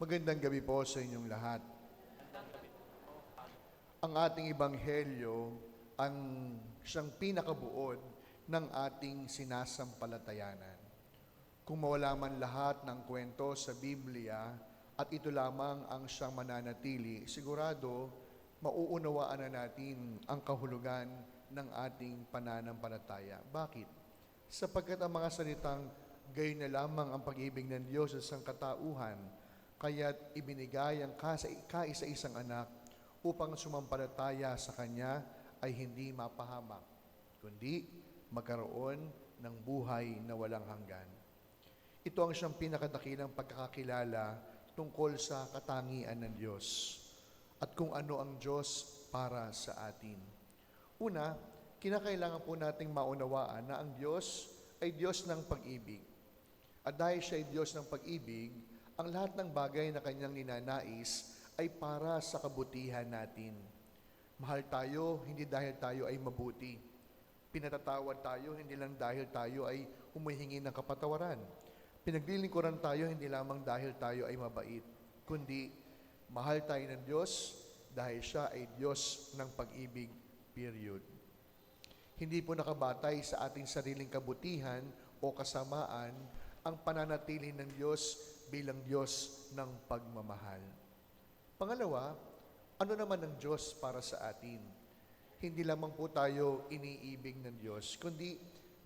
Magandang gabi po sa inyong lahat. Ang ating ibanghelyo ang siyang pinakabuod ng ating sinasampalatayanan. Kung mawala man lahat ng kwento sa Biblia at ito lamang ang siyang mananatili, sigurado mauunawaan na natin ang kahulugan ng ating pananampalataya. Bakit? Sapagkat ang mga salitang gayon na lamang ang pag-ibig ng Diyos sa sangkatauhan, kaya't ibinigay ang kasa- kaisa-isang anak upang sumampalataya sa Kanya ay hindi mapahamak, kundi magkaroon ng buhay na walang hanggan. Ito ang siyang pinakadakilang pagkakakilala tungkol sa katangian ng Diyos at kung ano ang Diyos para sa atin. Una, kinakailangan po nating maunawaan na ang Diyos ay Diyos ng pag-ibig. At dahil siya ay Diyos ng pag-ibig, ang lahat ng bagay na kanyang ninanais ay para sa kabutihan natin. Mahal tayo, hindi dahil tayo ay mabuti. Pinatatawad tayo, hindi lang dahil tayo ay humihingi ng kapatawaran. Pinaglilingkuran tayo, hindi lamang dahil tayo ay mabait, kundi mahal tayo ng Diyos dahil siya ay Diyos ng pag-ibig, period. Hindi po nakabatay sa ating sariling kabutihan o kasamaan ang pananatili ng Diyos bilang Diyos ng pagmamahal. Pangalawa, ano naman ang Diyos para sa atin? Hindi lamang po tayo iniibig ng Diyos, kundi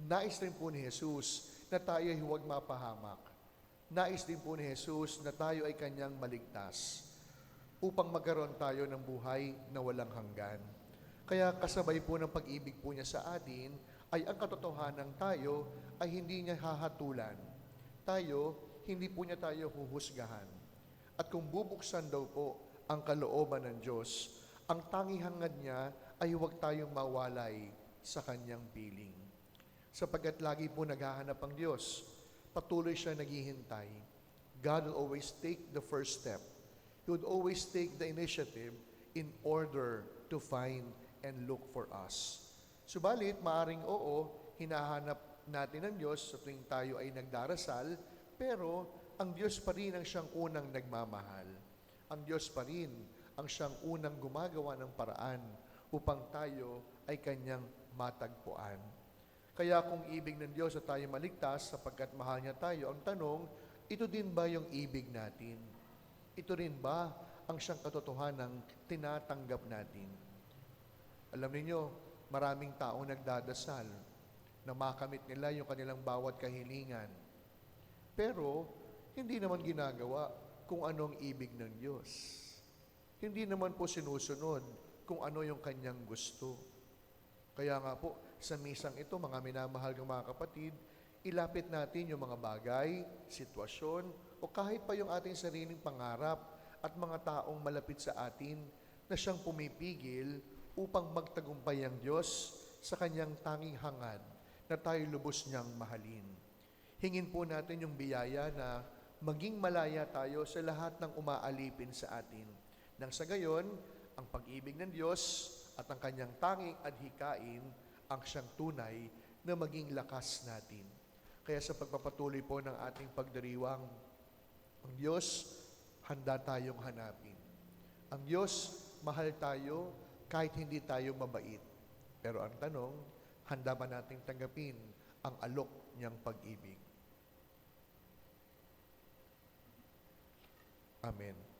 nais rin po ni Jesus na tayo ay huwag mapahamak. Nais din po ni Jesus na tayo ay kanyang maligtas upang magkaroon tayo ng buhay na walang hanggan. Kaya kasabay po ng pag-ibig po niya sa atin ay ang katotohanan tayo ay hindi niya hahatulan. Tayo, hindi po niya tayo huhusgahan. At kung bubuksan daw po ang kalooban ng Diyos, ang tanging hangad niya ay huwag tayong mawalay sa kanyang piling. Sapagkat lagi po naghahanap ang Diyos, patuloy siya naghihintay. God will always take the first step. He would always take the initiative in order to find and look for us. Subalit, maaring oo, hinahanap natin ang Diyos sa tuwing tayo ay nagdarasal, pero ang Diyos pa rin ang siyang unang nagmamahal. Ang Diyos pa rin ang siyang unang gumagawa ng paraan upang tayo ay kanyang matagpuan. Kaya kung ibig ng Diyos na tayo maligtas sapagkat mahal niya tayo, ang tanong, ito din ba yung ibig natin? Ito rin ba ang siyang katotohanan ng tinatanggap natin? Alam niyo, maraming taong nagdadasal na makamit nila yung kanilang bawat kahilingan. Pero, hindi naman ginagawa kung anong ibig ng Diyos. Hindi naman po sinusunod kung ano yung kanyang gusto. Kaya nga po, sa misang ito, mga minamahal ng mga kapatid, ilapit natin yung mga bagay, sitwasyon, o kahit pa yung ating sariling pangarap at mga taong malapit sa atin na siyang pumipigil upang magtagumpay ang Diyos sa kanyang tanging hangad na tayo lubos niyang mahalin. Hingin po natin yung biyaya na maging malaya tayo sa lahat ng umaalipin sa atin. Nang sa gayon, ang pag-ibig ng Diyos at ang kanyang tanging adhikain ang siyang tunay na maging lakas natin. Kaya sa pagpapatuloy po ng ating pagdiriwang, ang Diyos, handa tayong hanapin. Ang Diyos, mahal tayo kahit hindi tayo mabait. Pero ang tanong, handa ba nating tanggapin ang alok niyang pag-ibig? Amen.